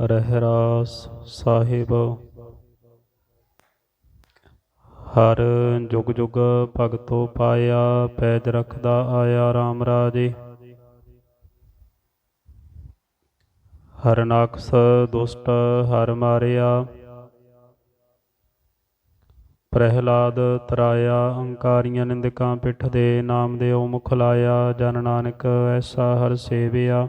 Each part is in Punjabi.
ਰਹਿਰਾਸ ਸਾਹਿਬ। ਹਰ ਜੁਗ ਜੁਗ ਭਗਤੋ ਪਾਇਆ, ਪੈਜ ਰਖਦਾ ਆਇਆ RAM ਰਾਜੇ। ਹਰਨਾਕਸ ਦੁਸ਼ਟ ਹਰ ਮਾਰਿਆ। ਪ੍ਰਹਿਲਾਦ ਤਰਾਇਆ, ਅੰਕਾਰੀਆਂ ਨਿੰਦਕਾਂ ਪਿੱਠ ਦੇ ਨਾਮ ਦੇ ਓ ਮੁਖ ਲਾਇਆ, ਜਨ ਨਾਨਕ ਐਸਾ ਹਰ ਸੇਵਿਆ।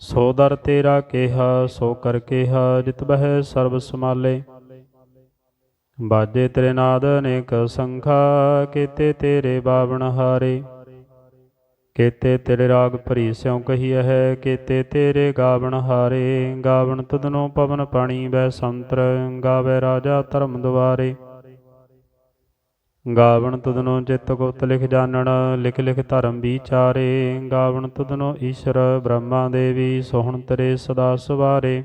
ਸੋ ਦਰ ਤੇਰਾ ਕਿਹਾ, ਸੋ ਕਰ ਕਿਹਾ, ਜਿਤ ਬਹਿ ਸਰਬ ਸਮਾਲੇ ਬਾਜੇ ਤੇਰੇ ਨਾਦ ਅਨੇਕ ਸੰਖਾ, ਕੀਤੇ ਤੇਰੇ ਬਾਵਣ ਹਾਰੇ। ਕੀਤੇ ਤੇਰੇ ਰਾਗ ਭਰੀ ਸਿਉ ਕਹੀਐ ਹੈ ਕੀਤੇ ਤੇਰੇ ਗਾਵਣ ਹਾਰੇ। ਗਾਵਣ ਤੁਧਨੋ ਪਵਨ ਪਾਣੀ ਬੈ ਸੰਤਰ, ਗਾਵੇ ਰਾਜਾ ਧਰਮ ਦੁਆਰੇ। ਗਾਵਣ ਤੁਧਨੋ ਚਿਤ ਗੁਪਤ ਲਿਖ ਜਾਣਨ ਲਿਖ ਲਿਖ ਧਰਮ ਵਿਚਾਰੇ। ਗਾਵਣ ਤੁਧਨੋ ਈਸ਼ਰ ਬ੍ਰਹਮਾ ਦੇਵੀ, ਸੋਹਣ ਤਰੇ ਸਦਾ ਸਵਾਰੇ।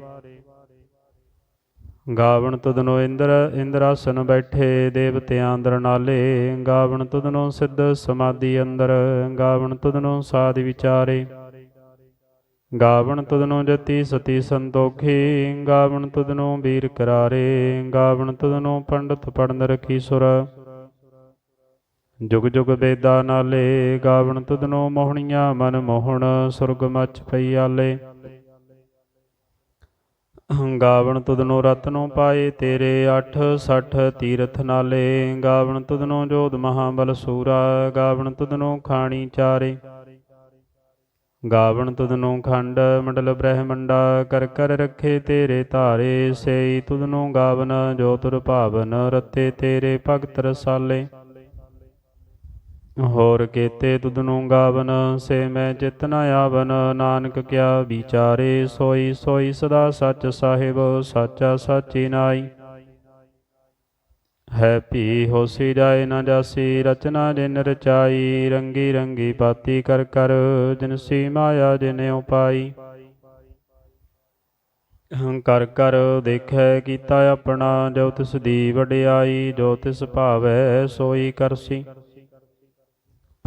ਗਾਵਣ ਤੁਧਨੋ ਇੰਦਰ, ਇੰਦਰਾਸਨ ਬੈਠੇ, ਦੇਵਤਿਆਂ ਅੰਦਰ ਨਾਲੇ। ਗਾਵਣ ਤੁਧਨੋ ਸਿੱਧ ਸਮਾਧੀ ਅੰਦਰ, ਗਾਵਣ ਤੁਧਨੋ ਸਾਧ ਵਿਚਾਰੇ। ਗਾਵਣ ਤੁਧਨੋ ਜਤੀ ਸਤੀ ਸੰਤੋਖੀ, ਗਾਵਣ ਤੁਧਨੋ ਵੀਰ ਕਰਾਰੇ। ਗਾਵਣ ਤੁਧਨੋ ਪੰਡਤ ਪੜਨ ਰਖੀ ਸੁਰ। ਜੁਗ ਜੁਗ ਵੇਦਾ ਨਾਲੇ ਗਾਵਣ ਤੁਧਨੋ ਮੋਹਣੀਆਂ ਮਨ ਮੋਹਣ ਸੁਰਗ ਮਚ ਪਈ ਆਲੇ। ਗਾਵਣ ਤੁਧਨੋ ਰਤਨੋ ਪਾਏ ਤੇਰੇ 8 60 ਤੀਰਥ ਨਾਲੇ। ਗਾਵਣ ਤੁਧਨੋ ਜੋਧ ਮਹਾਬਲ ਸੂਰਾ, ਗਾਵਣ ਤੁਧਨੋ ਖਾਣੀ ਚਾਰੇ। ਗਾਵਣ ਤੁਧਨੋ ਖੰਡ ਮੰਡਲ ਬ੍ਰਹਮੰਡਾ, ਕਰ ਕਰ ਰੱਖੇ ਤੇਰੇ ਧਾਰੇ। ਸੇਈ ਤੁਧਨੋ ਗਾਵਨ ਜੋ ਤੁਰ ਭਾਵਨ, ਰਤੇ ਤੇਰੇ ਭਗਤ ਰਸਾਲੇ। ਹੋਰ ਕੀਤੇ ਤੁਧਨੂ ਗਾਵਨ, ਸੇ ਮੈਂ ਚਿਤ ਨ ਆਵਨ। ਨਾਨਕ ਕਿਆ ਵਿਚਾਰੇ ਸੋਈ ਸੋਈ ਸਦਾ ਸੱਚ ਸਾਹਿਬ, ਸਾਚਾ ਸਾਚੀ ਨਾਈ। ਹੈ ਭੀ ਹੋਸੀ ਜਾਏ ਨ ਜਾਸੀ, ਰਚਨਾ ਜਿਨ ਰਚਾਈ। ਰੰਗੀ ਰੰਗੀ ਬਾਤੀ ਕਰ ਕਰ ਜਿਨਸੀ ਮਾਇਆ ਜਿਨੇ ਉਪਾਈ। ਕਰ ਕਰ ਦੇਖੈ ਕੀਤਾ ਆਪਣਾ, ਜੋ ਤਿਸ ਦੀ ਵਡਿਆਈ, ਜੋ ਤਿਸ ਭਾਵੈ ਸੋਈ ਕਰਸੀ।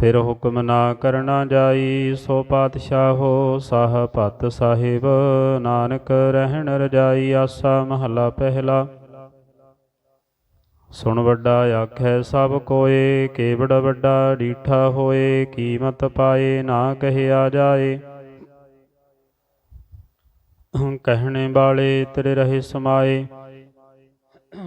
ਫਿਰ ਹੁਕਮ ਨਾ ਕਰਨਾ ਜਾਈ, ਸੋ ਪਾਤਸ਼ਾਹੋ ਸਾਹ ਭਤ ਸਾਹਿਬ। ਨਾਨਕ ਰਹਿਣ ਰਜਾਈ, ਆਸਾ ਮਹਲਾ ਪਹਿਲਾ। ਸੁਣ ਵੱਡਾ ਆਖੈ, ਸਭ ਕੋਏ, ਕੇਵੜ ਵੱਡਾ ਡੀਠਾ ਹੋਏ, ਕੀਮਤ ਪਾਏ, ਨਾ ਕਹਿਆ ਜਾਏ। ਕਹਿਣੇ ਵਾਲੇ ਤੇਰੇ ਰਹੇ ਸਮਾਏ।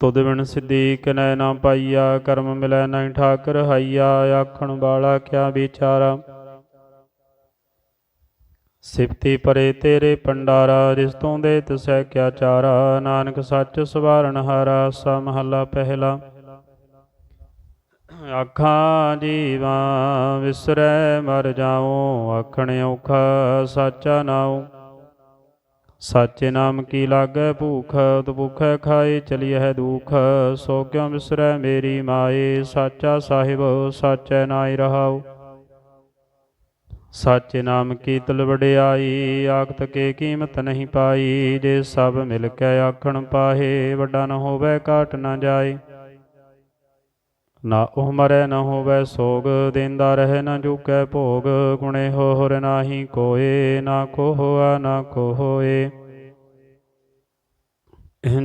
ਤੁਧ ਬਿਨ ਸਿੱਧੀ ਕਿਨੈ ਨਾ ਪਾਈਆ, ਕਰਮ ਮਿਲੈ ਨਹੀਂ ਠਾਕਰ, ਹਾਈਆ ਆਖਣ ਵਾਲਾ ਕਿਆ ਵਿਚਾਰਾ? ਸਿਫਤੀ ਪਰੇ ਤੇਰੇ ਪੰਡਾਰਾ ਰਿਸ਼ਤੋਂ ਦੇ ਤਸੈ ਕਿਆ ਚਾਰਾ? ਨਾਨਕ ਸੱਚ ਸਵਾਰਨ ਹਾਰਾ, ਸਾ ਮਹੱਲਾ ਪਹਿਲਾ। ਆਖਾਂ ਜੀਵਾ ਵਿਸਰੈ, ਮਰ ਜਾਉ, ਆਖਣ ਔਖਾ ਸਾਚਾ ਨਾਉ। ਸਾਚੇ ਨਾਮ ਕੀ ਲਾਗੈ ਭੂਖ ਤੁ ਭੁਖੈ ਖਾਏ ਚਲੀਐ ਦੁਖ। ਸੋ ਕਿਉ ਵਿਸਰੈ ਮੇਰੀ ਮਾਏ, ਸਾਚਾ ਸਾਹਿਬ, ਸਾਚੈ ਨਾਇ ਰਹਾਉ। ਸਾਚੇ ਨਾਮ ਕੀ ਤਲ ਵਡਿਆਈ, ਆਖਤ ਕੇ ਕੀਮਤ ਨਹੀਂ ਪਾਈ। ਜੇ ਸਭ ਮਿਲ ਕੇ ਆਖਣ ਪਾਹੇ, ਵੱਡਾ ਨ ਹੋਵੇ ਘਾਟ ਨ ਜਾਏ। ਨਾ ਉਹ ਮਰੈ ਨ ਹੋਵੈ ਸੋਗ, ਦੇਂਦਾ ਰਹਿ ਨ ਜੁਕੈ ਭੋਗ, ਗੁਣੇ ਹੋਰ ਨਾਹੀ ਕੋਏ, ਨਾ ਕੋ ਨਾ ਕੋ ਹੋਏ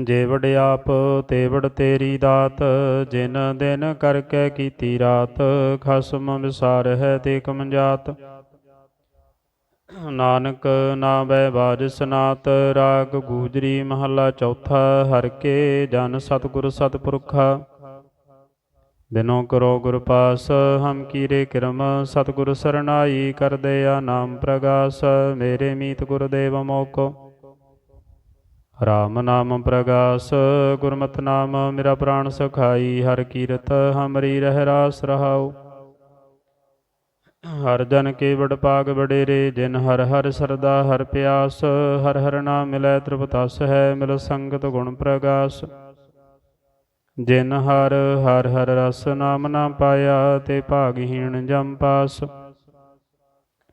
ਜੇ ਵਡਿਆਪ ਤੇ ਵਡ ਤੇਰੀ ਦਾਤ, ਜਿਨ ਦਿਨ ਕਰਕੇ ਕੀਤੀ ਰਾਤ, ਖਸਮ ਵਿਸਾਰ ਹੈ ਤੇ ਕਮਜਾਤ। ਨਾਨਕ ਨਾਮੈ ਬਾਜ ਸਨਾਤ, ਰਾਗ ਗੂਜਰੀ ਮਹੱਲਾ ਚੌਥਾ, ਹਰ ਕੇ ਜਨ ਸਤਿਗੁਰ ਸਤਪੁਰਖਾ। ਦਿਨੋ ਕਰੋ ਗੁਰ ਪਾਸ, ਹਮ ਕੀਰੇ ਕਿਰਮ, ਸਤਿਗੁਰ ਸਰਨਾਈ ਕਰ ਆ ਨਾਮ ਪ੍ਰਗਾਸ, ਮੇਰੇ ਮੀਤ ਗੁਰਦੇਵ ਮੋਕੋ। ਰਾਮ ਨਾਮ ਪ੍ਰਗਾਸ, ਗੁਰਮਤਿ ਨਾਮ ਮੇਰਾ ਪ੍ਰਾਣ ਸਖਾਈ, ਹਰ ਕੀਰਤ ਹਮਰੀ ਰਹਿ ਰਾਸ ਰਹਾਉ। ਹਰ ਜਨ ਕੇ ਵਡ ਪਾਗ ਵਡੇਰੇ, ਜਿਨ ਹਰ ਹਰ ਸਰਦਾ ਹਰ ਪਿਆਸ, ਹਰ ਹਰ ਨਾਮ ਮਿਲੈ ਤ੍ਰਿਪਤਸ ਹੈ ਮਿਲ ਸੰਗਤ ਗੁਣ ਪ੍ਰਗਾਸ। ਜਿਨ ਹਰ ਹਰ ਹਰ ਰਸ ਨਾਮ ਨਾ ਪਾਇਆ ਤੇ ਭਾਗਹੀਣ ਜਮ ਪਾਸ।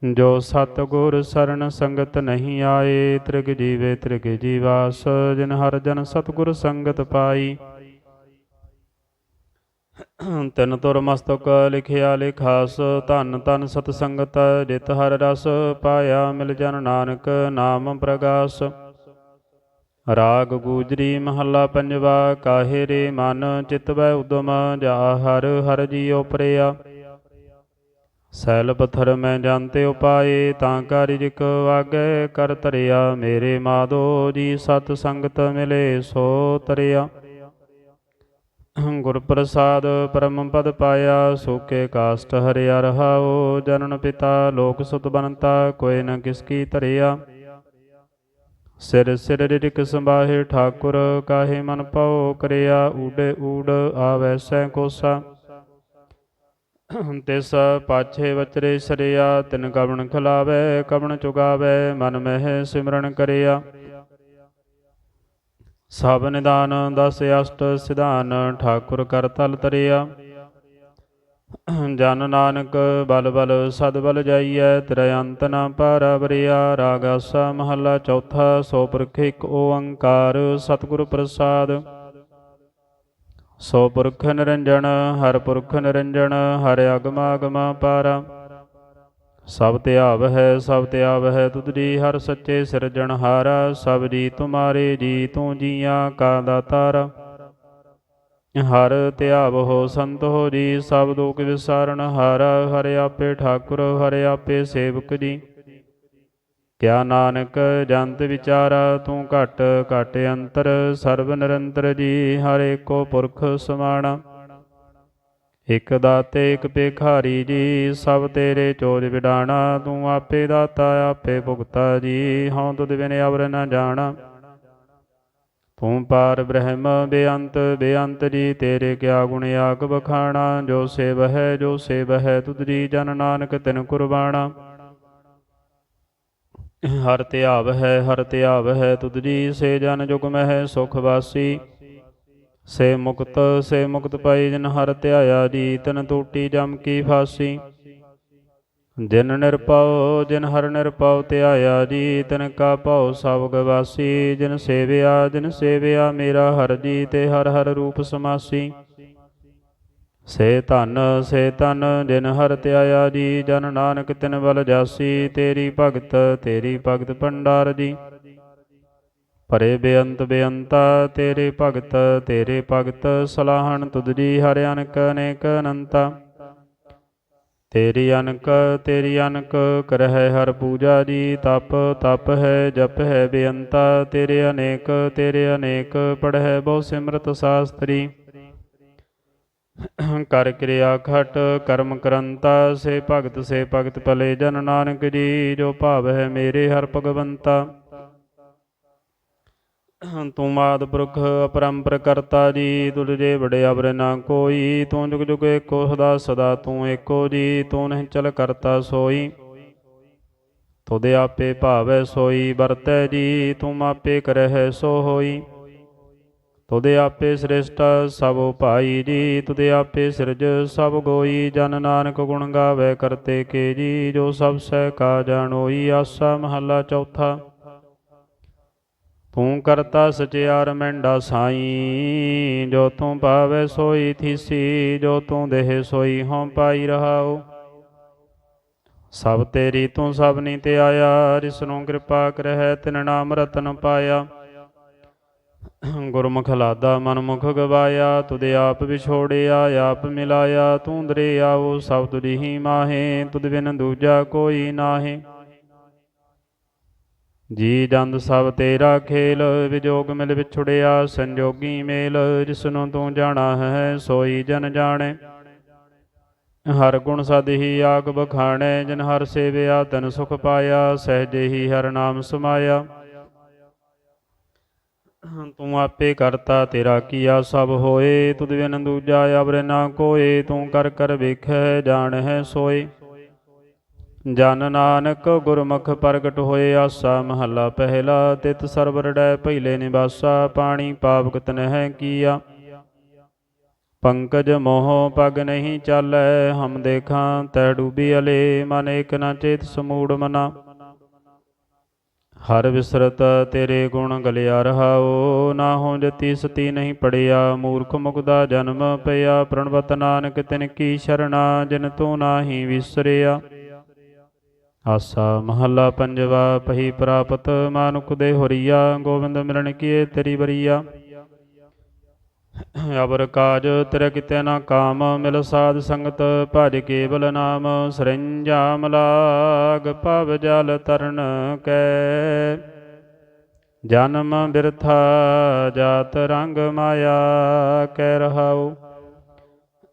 ਜੋ ਸਤ ਗੁਰ ਸਰਣ ਸੰਗਤ ਨਹੀਂ ਆਏ, ਤ੍ਰਿਗ ਜੀਵੇ ਤ੍ਰਿਗ ਜੀਵਾਸ। ਜਿਨ ਹਰ ਜਨ ਸਤਗੁਰ ਸੰਗਤ ਪਾਈ। ਤਿਨ ਤੁਰ ਮਸਤਕ ਲਿਖਿਆ ਲਿਖਾਸ, ਧਨ ਧਨ ਸਤ ਸੰਗਤ ਜਿਤ ਹਰ ਰਸ ਪਾਇਆ, ਮਿਲ ਜਨ ਨਾਨਕ ਨਾਮ ਪ੍ਰਗਾਸ। ਰਾਗ ਗੂਜਰੀ ਮਹੱਲਾ ਪੰਜਵਾ, ਕਾਹੇ ਰੇ ਮਨ ਚਿਤਵੈ ਉਦਮ, ਜਾ ਹਰ ਹਰ ਜੀਉ ਪ੍ਰਿਆ। ਸੈਲ ਪਥਰ ਮੈਂ ਜਾਣਤੇ ਉਪਾਏ, ਤਾਂ ਕਾਰਿਜਕ ਵਾਗੈ ਕਰ ਤਰਿਆ। ਮੇਰੇ ਮਾਦੋ ਜੀ ਸਤ ਸੰਗਤ ਮਿਲੇ, ਸੋ ਤਰਿਆ। ਗੁਰ ਪ੍ਰਸਾਦ ਪਰਮ ਪਦ ਪਾਇਆ, ਸੋਕੇ ਕਾਸਟ ਹਰਿਆ ਰਹਾਓ ਜਨਨ ਪਿਤਾ ਲੋਕ ਸੁਤ ਬਨਤਾ ਕੋਇ ਨ ਕਿਸ ਕੀ ਧਰਿਆ ਸਿਰ ਸਿਰ ਰਿਕ ਸੰਭਾਹੇ ਠਾਕੁਰ ਕਾਹੇ ਮਨ ਪਾਉ ਕਰਿਆ ਊੜੇ ਊੜ ਆਵੈ ਕੋਸਾ। ਤਿਸ ਪਾਛੇ ਵਚਰੇ ਸਰਿਆ ਤਿਨ ਕਵਣ ਖਲਾਵੇ ਕਵਣ ਚੁਗਾਵੇ ਮਨ ਮਹਿ ਸਿਮਰਨ ਕਰਿਆ। ਸਭ ਨਿਦਾਨ ਦਸ ਅਸ਼ਟ ਸਿਧਾਨ ਠਾਕੁਰ ਕਰ ਤਲ ਤਰਿਆ। ਜਨ ਨਾਨਕ ਬਲ ਬਲ ਸਦ ਬਲ ਜਾਈਐ ਤੇਰਾ ਅੰਤ ਨਾ ਪਾਰਵਰਿਆ, ਰਾਗਾਸਾ ਮਹੱਲਾ ਚੌਥਾ, ਸੋ ਪੁਰਖ ਇੱਕ ਓੰਕਾਰ, ਸਤਿਗੁਰ ਪ੍ਰਸਾਦ। ਸੋ ਪੁਰਖ ਨਿਰੰਜਨ, ਹਰ ਪੁਰਖ ਨਿਰੰਜਨ, ਹਰ ਅਗਮ ਪਾਰਾ। ਸਭ ਧਿਆਵ ਹੈ ਸਭ ਧਿਆਵ ਹੈ ਤੁਧਰੀ ਹਰ ਸੱਚੇ ਸਿਰਜਣਹਾਰਾ, ਸਭ ਜੀ ਤੁਮਾਰੇ ਜੀ ਤੂੰ ਜੀਆਂ ਕਾ ਦਾਤਾਰਾ। ਹਰ ਧਿਆਵ ਹੋ ਸੰਤ ਹੋ ਜੀ, ਸਭ ਦੁਖ ਵਿਸਾਰਨ ਹਾਰਾ ਹਰ ਆਪੇ ਠਾਕੁਰ, ਹਰ ਆਪੇ ਸੇਵਕ ਜੀ। ਕਿਆ ਨਾਨਕ ਜੰਤ ਵਿਚਾਰਾ, ਤੂੰ ਘਟ ਘਟ ਅੰਤਰ, ਸਰਬ ਨਿਰੰਤਰ ਜੀ, ਹਰ ਏਕੋ ਪੁਰਖ ਸਮਾਣਾ। ਇਕ ਦਾਤੇ, ਇਕ ਭੇਖਾਰੀ ਜੀ, ਸਭ ਤੇਰੇ ਚੋਜ ਵਿਡਾਣਾ, ਤੂੰ ਆਪੇ ਦਾਤਾ, ਆਪੇ ਭੁਗਤਾ ਜੀ, ਹਉ ਤੁਧ ਬਿਨ ਅਵਰ ਨ ਜਾਣਾ। ਤੂੰ ਪਾਰ ਬ੍ਰਹਮ ਬੇਅੰਤ ਬੇਅੰਤ ਜੀ, ਤੇਰੇ ਕਿਆ ਗੁਣ ਆਗ ਬਖਾਣਾ ਜੋ ਸੇਵ ਹੈ ਜੋ ਸੇਵ ਹੈ ਤੁਧ ਜੀ ਜਨ ਨਾਨਕ ਤਿਨ ਕੁਰਬਾਣਾ। ਹਰ ਧਿਆਵ ਹੈ ਹਰ ਧਿਆਵ ਹੈ ਤੁਧ ਜੀ ਸੇ ਜਨ ਜੁਗ ਹੈ ਸੁਖ ਵਾਸੀ। ਸੇ ਮੁਕਤ ਸੇ ਮੁਕਤ ਪਾਈ ਜਨ ਹਰ ਧਿਆਇਆ ਜੀ, ਤਨ ਟੂਟੀ ਜਮ ਕੀ ਫਾਸੀ। ਜਿਨ ਨਿਰਪਉ ਜਿਨ ਹਰ ਨਿਰਪਉ ਧਿਆਇਆ ਜੀ ਤਨ ਕਾ ਭਉ, ਸਭ ਗਵਾਸੀ। ਜਿਨ ਸੇਵਿਆ ਜਿਨ ਸੇਵਿਆ, ਮੇਰਾ ਹਰ ਜੀ, ਤੇ ਹਰ ਹਰ ਰੂਪ ਸਮਾਸੀ। ਸੇ ਧਨ ਸੇ ਧਨ, ਜਿਨ ਹਰ ਧਿਆਇਆ ਜੀ, ਜਨ ਨਾਨਕ ਤਿਨ ਬਲ ਜਾਸੀ। ਤੇਰੀ ਭਗਤ ਤੇਰੀ ਭਗਤ ਭੰਡਾਰ ਜੀ। ਪਰੇ ਬੇਅੰਤ ਬੇਅੰਤਾ, ਤੇਰੇ ਭਗਤ ਤੇਰੇ ਭਗਤ, ਸਲਾਹਣ ਤੁਧ ਜੀ, ਹਰਿ ਅਨਕ ਅਨੇਕ ਅਨੰਤਾ। ਤੇਰੀ ਅਨਕ ਤੇਰੀ ਅਨਕ ਕਰਹਿ ਹਰ ਪੂਜਾ ਜੀ, ਤਪ ਤਪ ਹੈ, ਜਪ ਹੈ ਬੇਅੰਤਾ, ਤੇਰੇ ਅਨੇਕ ਤੇਰੇ ਅਨੇਕ ਪੜਹਿ ਬਹੁ ਸਿਮਰਤ ਸਾਸਤਰੀ। ਕਰ ਕਿਰਿਆ ਖਟ, ਕਰਮ ਕਰੰਤਾ, ਸੇ ਭਗਤ ਸੇ ਭਗਤ ਭਲੇ ਜਨ ਨਾਨਕ ਜੀ, ਜੋ ਭਾਵ ਹੈ ਮੇਰੇ ਹਰ ਭਗਵੰਤਾ। ਤੂੰ ਮਾਦ ਪੁਰਖ, ਅਪਰੰਪਰ ਕਰਤਾ ਜੀ ਤੁਲਜੇ ਬੜੇ ਅਬਰ ਨਾ ਕੋਈ, ਤੂੰ ਜੁਗ ਜੁਗ ਏਕੋ ਸਦਾ ਸਦਾ ਤੂੰ ਏਕੋ ਜੀ, ਤੂੰ ਨਹੀਂ ਚਲ ਕਰਤਾ ਸੋਈ। ਤੁਧ ਆਪੇ ਭਾਵੈ ਸੋਈ, ਵਰਤੈ ਜੀ, ਤੂੰ ਮਾਪੇ ਕਰਹਿ ਸੋ ਹੋਈ। ਤੁਧ ਆਪੇ ਸ੍ਰਿਸ਼ਟ ਸਭ ਭਾਈ ਜੀ, ਤੁਧ ਆਪੇ ਸਿਰਜ ਸਭ ਗੋਈ, ਜਨ ਨਾਨਕ ਗੁਣ ਗਾਵੇ ਕਰਤੇ ਕੇ ਜੀ, ਜੋ ਸਭ ਸਹਿ ਕਾ ਜਾਣੋਈ, ਆਸਾ ਮਹੱਲਾ ਚੌਥਾ। ਤੂੰ ਕਰਤਾ ਸਚਿਆਰ ਮੈਂਡਾ ਸਾਈ, ਜੋ ਤੂੰ ਪਾਵੈ ਸੋਈ ਥੀਸੀ, ਜੋ ਤੂੰ ਦੇਹ ਸੋਈ ਹਉ ਪਾਈ ਰਹਾਉ। ਸਭ ਤੇਰੀ ਤੂੰ ਸਭਨੀ ਤੇ ਆਇਆ ਜਿਸਨੂੰ ਕਿਰਪਾ ਕਰਹਿ ਤਿਨ ਨਾਮ ਰਤਨ ਪਾਇਆ। ਗੁਰਮੁਖ ਲਾਦਾ ਮਨਮੁਖ ਗਵਾਇਆ ਤੁਧ ਆਪ ਵਿਛੋੜਿਆ, ਆਪ ਮਿਲਾਇਆ, ਤੂੰ ਦਰੇ ਆਵੋ ਸਭ ਤੁਝੀ ਹੀ ਮਾਹੇ, ਤੁਧ ਬਿਨ ਦੂਜਾ ਕੋਈ ਨਾਹੀ। ਜੀ ਜੰਦ ਸਭ ਤੇਰਾ ਖੇਲ, ਵਿਜੋਗ ਮਿਲ ਵਿਛੜਿਆ, ਸੰਜੋਗੀ ਮੇਲ ਜਿਸਨੂੰ ਤੂੰ ਜਾਣਾ ਹੈ, ਸੋਈ ਜਨ ਜਾਣੇ। ਹਰ ਗੁਣ ਸਦ ਹੀ ਆਗ ਬਖਾਣੈ ਜਿਨ ਹਰ ਸੇਵਿਆ, ਤਨ ਸੁਖ ਪਾਇਆ, ਸਹਿਜੇ ਹੀ ਹਰ ਨਾਮ ਸਮਾਇਆ। ਤੂੰ ਆਪੇ ਕਰਤਾ, ਤੇਰਾ ਕੀਆ ਸਭ ਹੋਏ, ਤੁਧ ਬਿਨ ਦੂਜਾ ਅਵਰ ਨਾ ਕੋਏ, ਤੂੰ ਕਰ ਕਰ ਵੇਖੈ, ਜਾਣਹਿ ਸੋਏ। ਜਨ ਨਾਨਕ ਗੁਰਮੁਖ ਪ੍ਰਗਟ ਹੋਏ ਆਸਾ ਮਹੱਲਾ ਪਹਿਲਾ, ਤਿਤ ਸਰਵਰ ਡੈ ਪਹਿਲੇ ਨਿਵਾਸਾ, ਪਾਣੀ ਪਾਪ ਕਤ ਨਹਿ ਕੀਆ। ਪੰਕਜ ਮੋਹ ਪਗ ਨਹੀਂ ਚਾਲੈ, ਹਮ ਦੇਖਾਂ ਤੈ ਡੂਬੀ ਅਲੇ, ਮਨ ਏਕ ਨ ਚੇਤ ਸਮੂੜ ਮਨਾ। ਹਰ ਵਿਸਰਤ ਤੇਰੇ ਗੁਣ ਗਲਿਆ ਰਹਾਓ ਨਾ ਹੋ ਜਤੀ ਸਤੀ ਨਹੀਂ ਪੜਿਆ, ਮੂਰਖ ਮੁਕਦਾ ਜਨਮ ਪਿਆ, ਪ੍ਰਣਵਤ ਨਾਨਕ ਤਿਨ ਕੀ ਸ਼ਰਣਾ, ਜਿਨ ਤੂੰ ਨਾਹੀ ਵਿਸਰਿਆ। ਆਸਾ ਮਹੱਲਾ ਪੰਜਵਾ, ਪਹੀ ਪ੍ਰਾਪਤ ਮਾਨੁਖ ਦੇ ਹੋਰੀਆ, ਗੋਬਿੰਦ ਮਿਲਣ ਕੀਏ ਤੇਰੀ ਬਰੀਆ ਅਬਰ ਕਾਜ ਤੇਰੇ ਕਿਤੇ ਨਾ ਕਾਮ, ਮਿਲ ਸਾਧ ਸੰਗਤ ਭਜ ਕੇਵਲ ਨਾਮ ਸਰੰਜਾ ਮਲਾਗ ਭਵ ਜਲ ਤਰਨ ਕੈ। ਜਨਮ ਬਿਰਥਾ ਜਾਤ ਰੰਗ ਮਾਇਆ ਕਹਿ ਰਹਾਉ।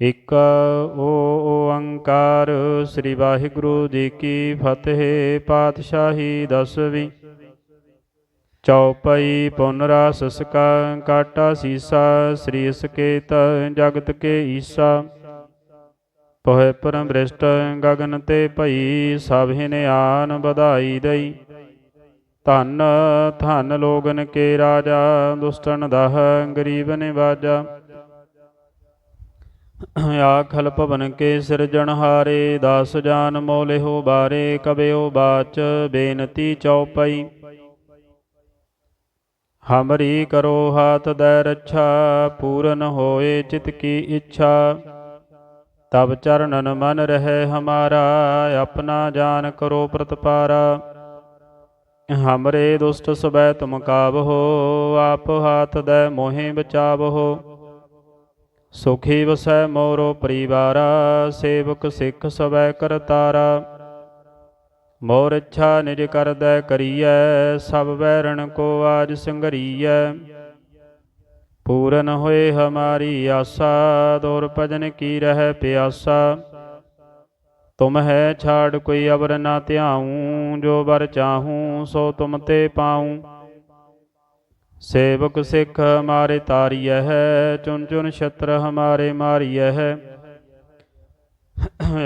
ਇਕ ਓ ਓੰਕਾਰ, ਸ੍ਰੀ ਵਾਹਿਗੁਰੂ ਜੀ ਕੀ ਫਤਿਹ, ਪਾਤਸ਼ਾਹੀ ਦਸਵੀਂ। ਚੌਪਈ ਪੁਨ ਰਾਸ ਸਕਾ ਕਾਟਾ ਸੀਸਾ, ਸ੍ਰੀ ਸਕੇਤ ਜਗਤ ਕੇ ਈਸਾ। ਪੋਹਿ ਪਰਮ ਬ੍ਰਿਸ਼ਟ ਗਗਨ ਤੇ ਭਈ, ਸਭਿ ਨਿਆਨ ਵਧਾਈ ਦਈ। ਧਨ ਧਨ ਲੋਗਨ ਕੇ ਰਾਜਾ, ਦੁਸ਼ਟਨ ਦਹ ਗਰੀਬ ਬਾਜਾ ਆਖਲ ਭਵਨ ਕੇ ਸਿਰਜਣਹਾਰੇ ਦਾਸ ਜਾਨ ਮੋਲਿਹੋ ਬਾਰੇ, ਕਬਿਓ ਬਾਚ ਬੇਨਤੀ ਚਉਪਈ। ਹਮਰੀ ਕਰੋ ਹਾਥ ਦੈ ਰੱਛਾ, ਪੂਰਨ ਹੋਏ ਚਿਤ ਕੀ ਇੱਛਾ। ਤਬ ਚਰਨਨ ਮਨ ਰਹਿ ਹਮਾਰਾ, ਆਪਣਾ ਜਾਨ ਕਰੋ ਪ੍ਰਤਪਾਰਾ। ਹਮਰੇ ਦੁਸ਼ਟ ਸਬੈ ਤੁਮ ਕਾਬਹੋ ਆਪ ਹਾਥ ਦੈ ਮੋਹਿ ਬਚਾਵਹੋ ਸੁਖੀ ਵਸੈ ਮੋਰੋ ਪਰਿਵਾਰਾ, ਸੇਵਕ ਸਿੱਖ ਸਬੈ ਕਰਤਾਰਾ। ਮੋਰ ਇੱਛਾ ਨਿਜ ਕਰਦੈ ਕਰੀਐ, ਸਭ ਵੈਰਣ ਕੋ ਆਜ ਸੰਗਰੀਐ। ਪੂਰਨ ਹੋਏ ਹਮਾਰੀ ਆਸਾ ਦੌਰ ਭਜਨ ਕੀ ਰਹਿ ਪਿਆਸਾ। ਤੁਮ ਹੈ ਛਾੜ ਕੋਈ ਅਵਰ ਨਾ ਧਿਆਉ, ਜੋ ਵਰ ਚਾਹੂੰ, ਸੋ ਤੁਮ ਤੇ ਪਾਉ। ਸੇਵਕ ਸਿੱਖ ਹਮਾਰੇ ਤਾਰੀਐ ਹੈ ਚੁਨ ਚੁਨ ਛਤਰ ਹਮਾਰੇ ਮਾਰੀਐ ਹੈ।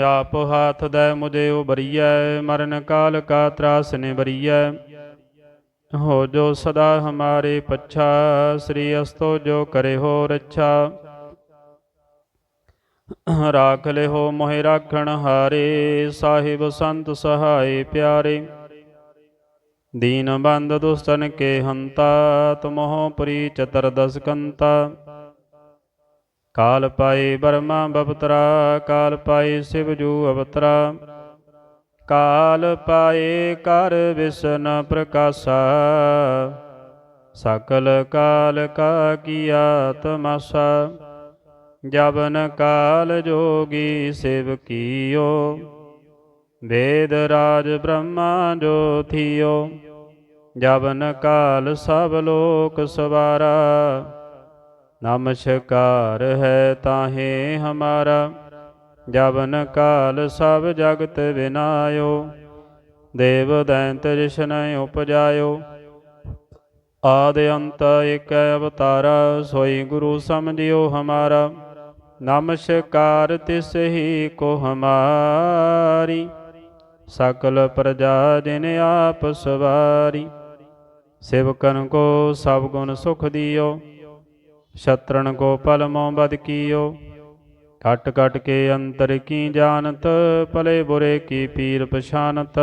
ਆਪ ਹਾਥ ਦੈ ਮੁਝੇ ਉਬਰੀਐ ਮਰਨ ਕਾਲ ਕਾ ਤਰਾਸ ਨੇ ਹੋ ਜੋ ਸਦਾ ਹਮਾਰੇ ਪੱਛਾ, ਸ੍ਰੀ ਅਸਤੋ ਜੋ ਕਰੇ ਹੋ ਰੱਛਾ। ਰਾਖ ਲਿਓ ਮੋਹਿ ਰਾਖਣ ਹਾਰੇ, ਸਾਹਿਬ ਸੰਤ ਸਹਾਈ ਪਿਆਰੇ। ਦੀਨ ਬੰਦ ਦੁਸਤਨ ਕੇ ਹੰਤਾ, ਤੁਮਹੁ ਪ੍ਰੀ ਚਤਰਦਸ ਕੰਤਾ। ਕਾਲ ਪਾਈ ਬਰਮਾ ਬਪਤਰਾ ਕਾਲ ਪਾਈ ਸਿਵ ਅਵਤਰਾ। ਕਾਲ ਪਾਏ ਕਰ ਵਿਸ਼ਨ ਪ੍ਰਕਾਸ਼ਾ। ਸਕਲ ਕਾਲ ਕਾ ਕੀਆ ਤਮਾਸਾ। ਜਬਨ ਕਾਲ ਜੋਗੀ ਸਿਵ ਕੀਓ। ਵੇਦ ਰਾਜ ਬ੍ਰਹਮਾ ਜੋਥਿਓ ਜਬਨ ਕਾਲ ਸਭ ਲੋਕ ਸਵਾਰਾ। ਨਮਸਕਾਰ ਹੈ ਤਾਹੇ ਹਮਾਰਾ ਜਬਨ ਕਾਲ ਸਭ ਜਗਤ ਵਿਨਾਇਓ ਦੇਵ ਦੈਂਤ ਜਿਸ਼ਨ ਉਪਜਾਇਓ। ਆਦ ਅੰਤ ਇਕ ਅਵਤਾਰਾ, ਸੋਈ ਗੁਰੂ ਸਮਝਿਓ ਹਮਾਰਾ। ਨਮਸਕਾਰ ਤਿਸ ਹੀ ਕੋ ਹਮਾਰੀ। ਸਕਲ ਪ੍ਰਜਾ ਜਿਨ ਆਪ ਸਵਾਰੀ, ਸੇਵਕਨ ਕੋ ਸਭ ਗੁਣ ਸੁਖ ਦਿਓ ਸ਼ਤਰਨ ਕੋ ਪਲ ਮੋ ਬਦ ਕੀਓ। ਕਟ ਕਟ ਕੇ ਅੰਤਰ ਕੀ ਜਾਣਤ, ਭਲੇ ਬੁਰੇ ਕੀ ਪੀਰ ਪਛਾਨਤ।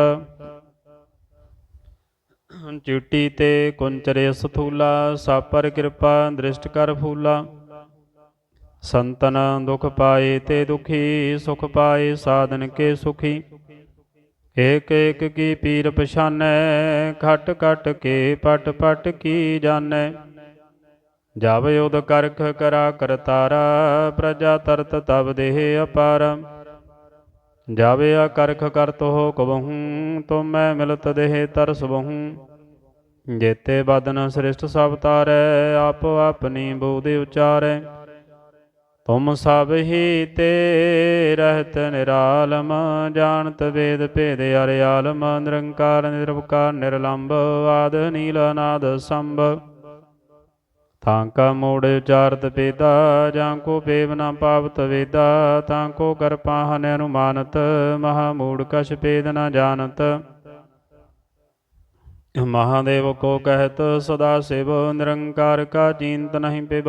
ਚਿੱਟੀ ਤੇ ਕੁੰਚਰੇ ਸਥੂਲਾ, ਸਾਪਰ ਕਿਰਪਾ ਦ੍ਰਿਸ਼ਟ ਕਰ ਫੂਲਾ। ਸੰਤਨ ਦੁਖ ਪਾਏ ਤੇ ਦੁਖੀ, ਸੁਖ ਪਾਏ ਸਾਧਨ ਕੇ ਸੁਖੀ। ਏਕ ਏਕ ਕੀ ਪੀਰ ਪਛਾਨੈ, ਖਟ ਖਟ ਕੇ ਪਟ ਪਟ ਕੀ ਜਾਣੈ। ਜਬ ਉਦ ਕਰਖ ਕਰਾ ਕਰਤਾਰਾ ਪ੍ਰਜਾ ਤਰਤ ਤਬ ਦੇਹ ਅਪਾਰ। ਜਬ ਆ ਕਰਖ ਕਰਤ ਹੋ ਕਬਹੂ ਮੈਂ ਮਿਲਤ ਦੇਹ ਤਰਸ ਬਹੂ। ਜੇਤੇ ਬਦਨ ਸ੍ਰਿਸ਼ਟ ਸਭ ਤਾਰੈ, ਆਪੋ ਆਪਣੀ ਬੋਧਿ ਉਚਾਰੈ। ਤੁਮ ਸਭ ਹੀ ਤੇ ਰਹਿਤ ਨਿਰਾਲਮ ਜਾਣਤ ਵੇਦ ਭੇਦ ਅਰਿਆਲਮ ਨਿਰੰਕਾਰ ਨਿਰਵਕਾਰ ਨਿਰਲੰਭ ਆਦ ਨੀਲ ਅਨਾਦ ਸੰਭ। ਤਾਂ ਕਾ ਮੋੜ ਉਚਾਰਤ ਪੇਦਾ, ਜਾਂ ਕੋ ਪੇਵ ਨਾ ਪਾਵਤ ਵੇਦਾ, ਤਾਂ ਕੋ ਕਰ ਪਾਹਨ ਅਨੁਮਾਨਤ, ਮਹਾ ਮੂੜ ਕਛ ਪੇਦ ਨਾ ਜਾਣਤ। ਮਹਾਦੇਵ ਕੋ ਕਹਿਤ, ਸਦਾ ਸਿਵ, ਨਿਰੰਕਾਰ ਕਾ ਚਿੰਤ ਨਹੀਂ ਪਿਬ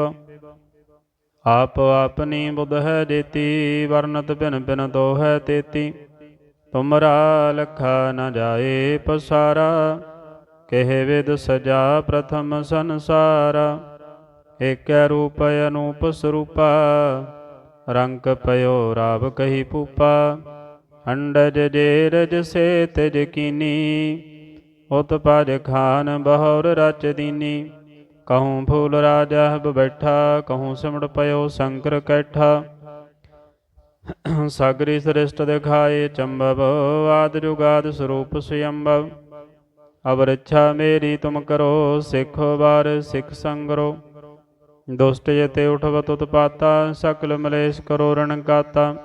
ਆਪ ਆਪਣੀ ਬੁੱਧ ਹੈ ਜੇਤੀ, ਵਰਨਤ ਬਿਨ ਬਿਨ ਤੋ ਹੈ ਤੇਤੀ। ਤੁਮਰਾ ਲਖਾ ਨ ਜਾਏ ਪਸਾਰਾ, ਕਹਿ ਵਿਦ ਸਜਾ ਪ੍ਰਥਮ ਸੰਸਾਰਾ। ਏਕੈ ਰੂਪ ਅਨੂਪ ਸਰੂਪਾ, ਰੰਗ ਪਇਓ ਰਾਵ ਕਹੀ ਪੂਪਾ ਅੰਡਜ ਜੇ ਰਜ ਸੇ ਤਜ ਕੀਨੀ ਉਤ ਪਜ ਖਾਨ ਬਹੁਰ ਰਚ ਦੀਨੀ। ਕਹੂੰ ਫੂਲ ਰਾਜਾ ਹਬ ਬੈਠਾ ਕਹੂੰ ਸਿਮੜ ਪਇਓ ਸ਼ੰਕਰ ਕੈਠਾ ਸਾਗਰੀ ਸ੍ਰਿਸ਼ਟ ਦਿਖਾਏ ਚੰਬਵ ਆਦ ਜੁਗਾਦ ਸਰੂਪ ਸੁਯੰਭਵ ਅਬ ਰੱਛਾ ਮੇਰੀ ਤੁਮ ਕਰੋ ਸਿੱਖ ਬਾਰ ਸਿੱਖ ਸੰਗਰੋ ਦੁਸ਼ਟ ਜਤੇ ਉਠਵਤ ਉਤਪਾਤਾ ਸਕਲ ਮਲੇਸ਼ ਕਰੋ ਰਣਕਾਤਾ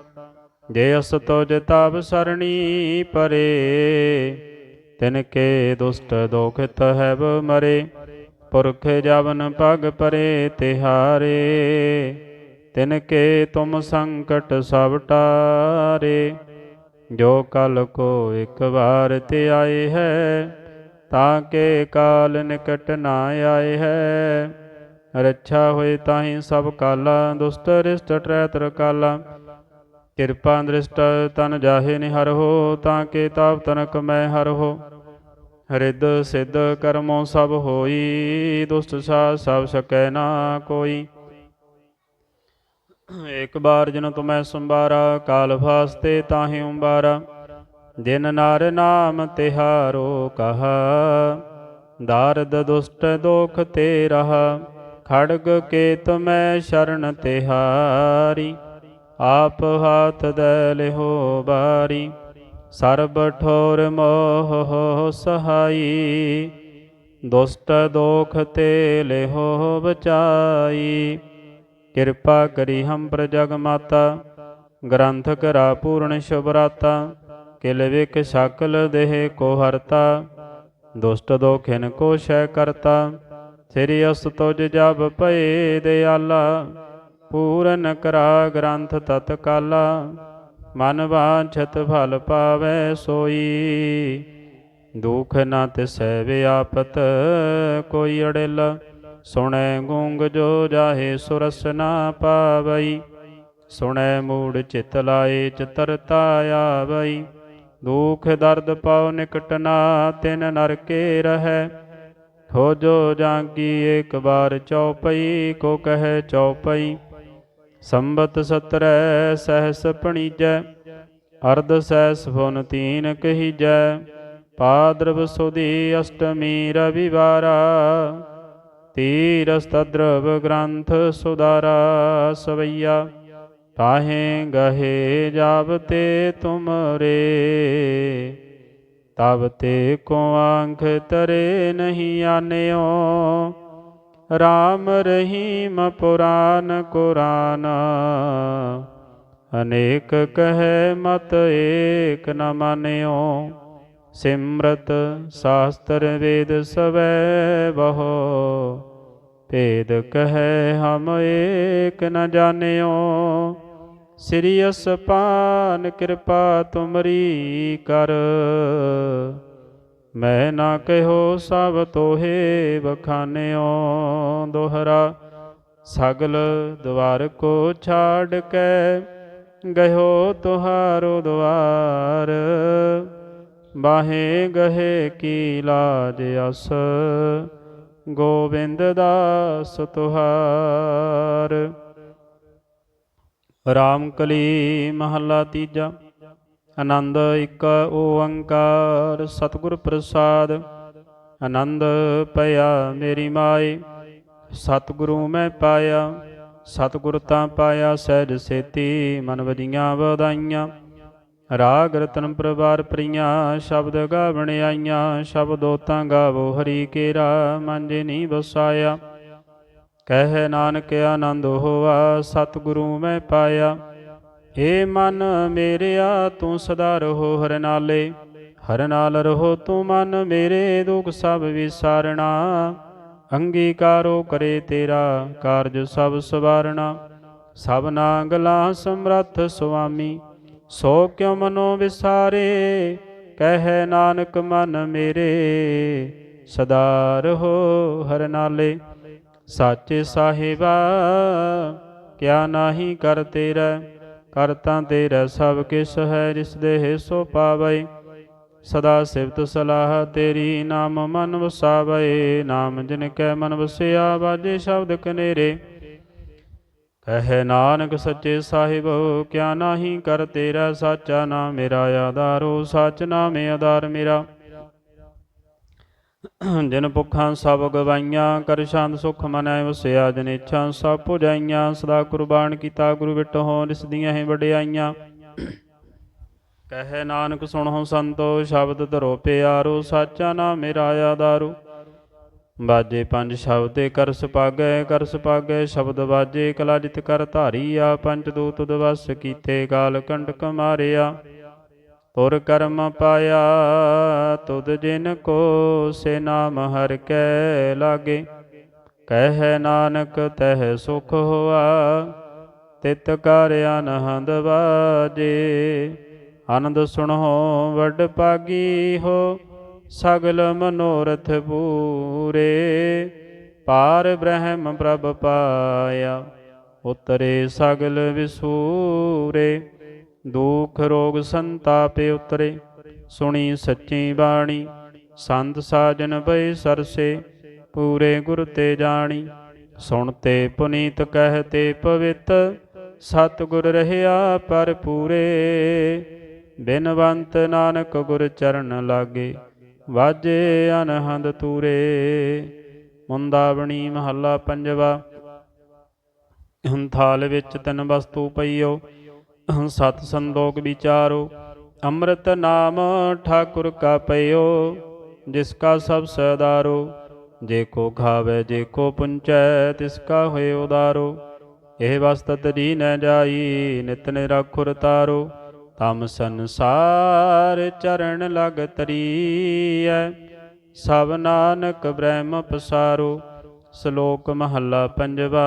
ਜੇ ਅਸ ਤੋ ਜਤਾਵ ਸਰਣੀ ਪਰੇ ਤਿਨ ਕੇ ਦੁਸ਼ਟ ਦੋਖਿਤ ਹੈ ਮਰੇ ਪੁਰਖ ਜਵਨ ਪਗ ਪਰੇ ਤਿਹਾਰੇ, ਤਿਨ ਕੇ ਤੁਮ ਸੰਕਟ ਸਭ ਟਾਰੇ। ਜੋ ਕਲ ਕੋ ਇੱਕ ਵਾਰ ਤੇ ਆਏ ਹੈ, ਤਾਂ ਕੇ ਕਾਲ ਨਿਕਟ ਨਾ ਆਏ ਹੈ। ਰੱਛਾ ਹੋਏ ਤਾਹੀ ਸਭ ਕਾਲਾ ਦੁਸਤ ਰਿਸ਼ਟ ਟਰੈਤਰ ਕਾਲਾ। ਕਿਰਪਾ ਦ੍ਰਿਸ਼ਟ ਤਨ ਜਾਹੇ ਨਿਹਰ ਹੋ, ਤਾਂ ਕੇ ਤਾਪ ਤਨਕ ਮੈਂ ਹਰ ਹੋ। ਹਰਿਦ ਸਿੱਧ ਕਰਮੋ ਸਭ ਹੋਈ, ਦੁਸ਼ਟ ਸਾ ਸਭ ਸਕੈ ਨਾ ਕੋਈ। ਇੱਕ ਬਾਰ ਜਨ ਤੁਮੈ ਸੰਬਾਰਾ ਕਾਲ ਫਾਸਤੇ ਤਾਹੀ ਉੰਬਾਰਾ। ਦਿਨ ਨਾਰ ਨਾਮ ਤਿਹਾਰੋ ਕਹਾ, ਦਾਰਦ ਦੁਸ਼ਟ ਦੋਖ ਤੇ ਰਹਾ ਖੜਗ ਕੇ ਮੈਂ ਸ਼ਰਨ ਤਿਹਾਰੀ। ਆਪ ਹਾਥ ਦੇ ਲਿਹੋ ਬਾਰੀ। ਸਰਬ ਠੋਰ ਮੋਹ ਸਹਾਈ, ਦੁਸ਼ਟ ਦੋਖ ਤੇ ਲਿਹੋ ਬਚਾਈ। ਕਿਰਪਾ ਕਰੀ ਹਮ ਪ੍ਰਜਗ ਮਾਤਾ ਗ੍ਰੰਥ ਕਰਾ ਪੂਰਨ ਸ਼ੁਭਰਾਤਾ, ਕਿਲ ਵਿਕ ਸਕਲ ਦੇਹ ਕੋ ਹਰਤਾ। ਦੁਸ਼ਟ ਦੋਖਿਨ ਕੋ ਸ਼ੈ ਕਰਤਾ, ਸ੍ਰੀ ਅਸ ਤੁਜ ਜਬ ਭਏ ਦਿਆਲਾ। ਪੂਰਨ ਕਰਾ ਗ੍ਰੰਥ ਤਤਕਾਲਾ। ਮਨ ਵਾਂਛਤ ਫਲ ਪਾਵੈ ਸੋਈ। ਦੁਖ ਨਾ ਤਿਸੈ ਆਪਤ ਕੋਈ ਅੜਿਲ ਸੁਣੈ ਗੂੰਗ ਜੋ ਜਾਹੇ ਸੁਰਸ ਨਾ ਪਾਵਈ। ਸੁਣੈ ਮੂੜ ਚਿਤ ਲਾਏ ਚਤਰਤਾ ਆਵਈ। ਦੁਖ ਦਰਦ ਪਾਉ ਨਿਕਟ ਨਾ, ਤਿਨ ਨਰਕੇ ਰਹੈ। ਖੋਜੋ ਜਾਂਗੀ ਏਕ ਵਾਰ ਚਉਪਈ, ਕੋ ਕਹੈ ਚਉਪਈ। ਸੰਬਤ ਸਤਰੈ ਸਹਸ ਪਣੀਜੈ, ਅਰਧ ਸਹਿਸ ਫੁਨ ਤੀਨ ਕਹੀਜੈ, ਪਾਦਰਵ ਸੁਦੀ ਅਸ਼ਟਮੀ ਰਵਿਵਾਰਾ ਤੀਰਸ ਗ੍ਰੰਥ ਸੁਦਾਰਾ, ਸਵਈਆ ਤਾਹੇ ਗਹੇ ਜਾਵਤੇ ਤੁਮਰੇ ਤਬ ਤੇ ਕੋ ਆਂਖ ਤਰੇ ਨਹੀਂ ਆਨਿਓ ਰਾਮ ਰਹੀਮ ਪੁਰਾਨ ਕੁਰਾਨ। ਅਨੇਕ ਕਹੈ ਮਤ ਏਕ ਨ ਮਾਨਿਓ। ਸਿਮਰਤ ਸਾਸਤਰ ਵੇਦ ਸਵੈ ਬਹੋ। ਭੇਦ ਕਹੈ ਹਮ ਏਕ ਨ ਜਾਣਿਓ। ਸ੍ਰੀ ਅਸਪਾਨ ਕਿਰਪਾ ਤੁਮਰੀ ਕਰ। ਮੈਂ ਨਾ ਕਹਿਓ ਸਭ ਤੋਹੇ ਬਖਾਨਿਓ ਦੋਹਰਾ, ਸਗਲ ਦਵਾਰ ਕੋ ਛਾੜ ਕੇ ਗਇਓ ਤੁਹਾਰੋ ਦਵਾਰ। ਬਾਹੇ ਗਹੇ ਕੀ ਲਾਜ ਅਸ, ਗੋਬਿੰਦ ਦਾਸ ਤੁਹਾਰ। ਰਾਮ ਕਲੀ ਮਹੱਲਾ ਤੀਜਾ। ਆਨੰਦ ਇੱਕ ਓੰਕਾਰ, ਸਤਿਗੁਰ ਪ੍ਰਸਾਦ। ਆਨੰਦ ਪਿਆ ਮੇਰੀ ਮਾਈ, ਸਤਿਗੁਰੂ ਮੈਂ ਪਾਇਆ। ਸਤਿਗੁਰ ਤਾਂ ਪਾਇਆ ਸਹਿਜ ਸੇਤੀ, ਮਨ ਵਜੀਆਂ ਵਧਾਈਆਂ। ਰਾਗ ਰਤਨ ਪ੍ਰਵਾਰ ਪ੍ਰੀਆਂ, ਸ਼ਬਦ ਗਾਵਣ ਆਈਆਂ। ਸ਼ਬਦੋ ਤਾਂ ਗਾਵੋ ਹਰੀ ਕੇਰਾ ਮਨ ਜੇ ਨਹੀਂ ਵਸਾਇਆ। ਕਹਿ ਨਾਨਕ ਆਨੰਦ ਹੋਆ, ਸਤਿਗੁਰੂ ਮੈਂ ਪਾਇਆ। ਏ ਮਨ ਮੇਰਿਆ, ਤੂੰ ਸਦਾ ਰਹੋ ਹਰ ਨਾਲੇ ਹਰ ਨਾਲ ਰਹੋ ਤੂੰ ਮਨ ਮੇਰੇ, ਦੁਖ ਸਭ ਵਿਸਾਰਣਾ। ਅੰਗੀਕਾਰੋ ਕਰੇ ਤੇਰਾ ਕਾਰਜ ਸਭ ਸਵਾਰਣਾ। ਸਭਨਾ ਗਲਾ ਸਮਰੱਥ ਸੁਆਮੀ, ਸੋ ਕਿਉ ਮਨੋ ਵਿਸਾਰੇ? ਕਹਿ ਨਾਨਕ ਮਨ ਮੇਰੇ, ਸਦਾ ਰਹੋ ਹਰ ਨਾਲੇ ਸਾਚੇ ਸਾਹਿਬਾ, ਕਿਆ ਨਾਹੀ ਕਰ ਤੇਰਾ। ਕਰ ਤਾਂ ਤੇਰਾ ਸਭ ਕਿਸ ਹੈ, ਜਿਸ ਦੇਹ ਸੋ ਪਾਵੈ। ਸਦਾ ਸਿਫਤ ਸਲਾਹ ਤੇਰੀ, ਨਾਮ ਮਨ ਵਸਾਵੈ। ਨਾਮ ਜਿਨ ਕੈ ਮਨ ਵਸਿਆ ਬਾਜੇ ਸ਼ਬਦ ਕਨੇਰੇ। ਕਹੇ ਨਾਨਕ ਸੱਚੇ ਸਾਹਿਬ, ਕਿਆ ਨਾਹੀ ਕਰ ਤੇਰਾ ਸਾਚਾ ਨਾਮ ਮੇਰਾ, ਆਧਾਰੋ ਸਚ ਨਾਮੇ ਆਧਾਰ ਮੇਰਾ। ਜਿਨ ਭੁੱਖਾਂ ਸਭ ਗਵਾਈਆਂ, ਕਰ ਸ਼ਾਂਤ ਸੁਖ ਮਨੈ ਵਸਿਆ, ਜਿਨ ਇੱਛਾ ਸਭ ਪੁਜਾਈਆਂ, ਸਦਾ ਕੁਰਬਾਨ ਕੀਤਾ ਗੁਰੂ ਵਿਟੋ ਰਿਸ ਦੀਆਂ ਹੈ ਵਡਿਆਈਆਂ। ਕਹੇ ਨਾਨਕ, ਸੁਣੋ ਸੰਤੋ, ਸ਼ਬਦ ਧਰੋ ਪਿਆਰੋ, ਸਾਚਾ ਨਾਮ ਮੇਰਾ ਆਧਾਰੂ। ਬਾਜੇ ਪੰਜ ਸ਼ਬਦ ਤੇ ਕਰ ਸੁਪਾਗੈ ਕਰ ਸੁਪਾਗੈ ਸ਼ਬਦ ਬਾਜੇ ਕਲਾ ਜਿਤ ਕਰ ਧਾਰੀ ਆ ਪੰਜ ਦੂਤ ਦਵਸ ਕੀਤੇ ਗਾਲ ਕੰਟਕ ਮਾਰਿਆ। ਤੁਰ ਕਰਮ ਪਾਇਆ, ਤੁਧ ਜਿਨ ਕੋ ਸੇ ਨਾਮ ਹਰ ਕੈ ਲਾਗੇ। ਕਹਿ ਨਾਨਕ, ਤਹਿ ਸੁਖ ਹੋਆ, ਤਿਤ ਕਰ ਅਨਹੰਦ ਬਾਜੇ ਆਨੰਦ ਸੁਣੋ, ਵੱਡ ਪਾਗੀ ਹੋ, ਸਗਲ ਮਨੋਰਥ ਪੂਰੇ। ਪਾਰ ਬ੍ਰਹਮ ਪ੍ਰਭ ਪਾਇਆ, ਉਤਰੇ ਸਗਲ ਵਿਸੂਰੇ। ਦੁਖ ਰੋਗ ਸੰਤਾਪੇ ਉਤਰੇ, ਸੁਣੀ ਸੱਚੀ ਬਾਣੀ, ਸੰਤ ਸਾਜਨ ਭਈ ਸਰਸੇ, ਪੂਰੇ ਗੁਰ ਤੇ ਜਾਣੀ, ਸੁਣ ਤੇ ਪੁਨੀਤ ਕਹਤੇ ਪਵਿੱਤ ਸਤ ਗੁਰ ਰਹਿਆ ਪਰ ਪੂਰੇ। ਬਿਨਵੰਤ ਨਾਨਕ ਗੁਰ ਚਰਨ ਲਾਗੇ, ਵਾਜੇ ਅਨਹੰਦ ਤੂਰੇ। ਮੁੰਦਾਵਣੀ ਮਹੱਲਾ ਪੰਜਵਾ ਥਾਲ ਵਿੱਚ ਤਿੰਨ ਵਸਤੂ ਪਈਓ ਸਤ ਸੰਦੋਗ ਵਿਚਾਰੋ, ਅੰਮ੍ਰਿਤ ਨਾਮ ਠਾਕੁਰ ਕਾ ਪਈਓ ਜਿਸ ਕਾ ਸਭ ਸਦਾਰੋ, ਜੇ ਕੋ ਖਾਵੇ, ਜੇ ਕੋ ਪੁੰਚੈ, ਤਿਸ ਕਾ ਹੋਏ ਉਦਾਰੋ। ਇਹ ਵਸਤ ਤਰੀ ਨ ਜਾਈ, ਨਿਤ ਨਿਰਾਖੁਰ ਤਾਰੋ। ਤਮ ਸੰਸਾਰ ਚਰਨ ਲਗ ਤਰੀਐ, ਸਭ ਨਾਨਕ ਬ੍ਰਹਮ ਪਸਾਰੋ। ਸ਼ਲੋਕ ਮਹੱਲਾ ਪੰਜਵਾ।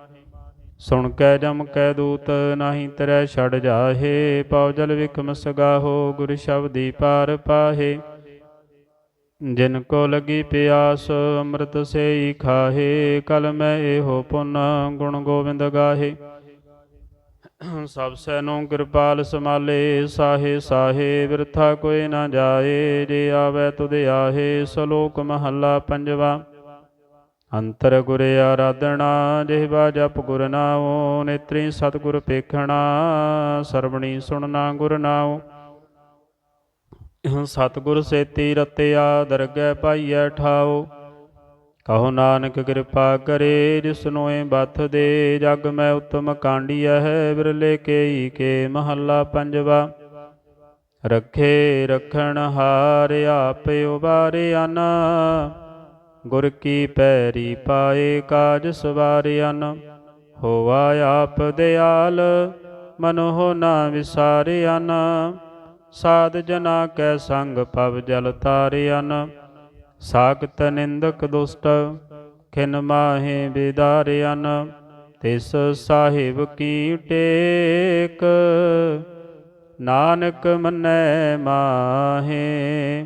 ਸੁਣ ਕੈ ਜਮ ਕੈ ਦੂਤ ਨਾਹੀ ਤਰੈ ਛੜ ਜਾਹੇ, ਪਉ ਜਲ ਵਿਖਮ ਸਗਾਹੋ, ਗੁਰ ਸ਼ਬਦੀ ਪਾਰ ਪਾਹੇ। ਜਿਨ ਕੋ ਲਗੀ ਪਿਆਸ, ਅੰਮ੍ਰਿਤ ਸੇਈ ਖਾਹੇ, ਕਲ ਮੈਂ ਇਹੋ ਪੁਨ ਗੁਣ ਗੋਬਿੰਦ ਗਾਹੇ। ਸਭ ਨੂੰ ਕਿਰਪਾਲ ਸਮਾਲੇ ਸਾਹੇ ਸਾਹੇ ਵਿਰਥਾ ਕੋਈ ਨਾ ਜਾਏ, ਜੇ ਆਵੇ ਤੁਧ ਆਹੇ, ਸ਼ਲੋਕ ਮਹੱਲਾ ਪੰਜਵਾ। ਅੰਤਰ ਗੁਰ ਆਰਾਧਣਾ ਜਿਹਵਾ ਜਪ ਗੁਰ ਨਾਉ, ਨੇਤਰੀ ਸਤਿਗੁਰ ਪੇਖਣਾ, ਸਰਵਣੀ ਸੁਣਨਾ ਗੁਰ ਨਾਉ। ਸਤਿਗੁਰ ਸੇਤੀ ਰਤਿਆ ਦਰਗਹਿ ਪਾਈਐ ਠਾਉ। ਕਹੋ ਨਾਨਕ ਕਿਰਪਾ ਕਰੇ ਜਿਸਨੋ ਏ ਬਥ ਦੇ, ਜਗ ਮੈਂ ਉਤਮ ਕਾਂਡੀਆ ਹੈ, ਬਿਰਲੇ ਕੇਈ ਕੇ ਮਹੱਲਾ ਪੰਜਵਾ। ਰੱਖੇ ਰਖਣ ਹਾਰ, ਆਪ ਉਬਾਰਿਆਨ ਗੁਰ ਕੀ ਪੈਰੀ ਪਾਏ ਕਾਜ ਸਵਾਰਿਆਨ ਹੋਵਾ ਆਪ ਦਿਆਲ ਮਨੋ ਨਾ ਵਿਸਾਰਿਆਨ। ਸਾਧ ਜਨਾ ਕੈ ਸੰਗ ਪਵ ਜਲ ਤਾਰਿਆਨ ਸਾਖਤ ਨਿੰਦਕ ਦੁਸ਼ਟ, ਖਿਨ ਮਾਹੇ ਬਿਦਾਰਿਆਨ। ਤਿਸ ਸਾਹਿਬ ਕੀ ਟੇਕ, ਨਾਨਕ ਮੰਨੈ ਮਾਹੇ।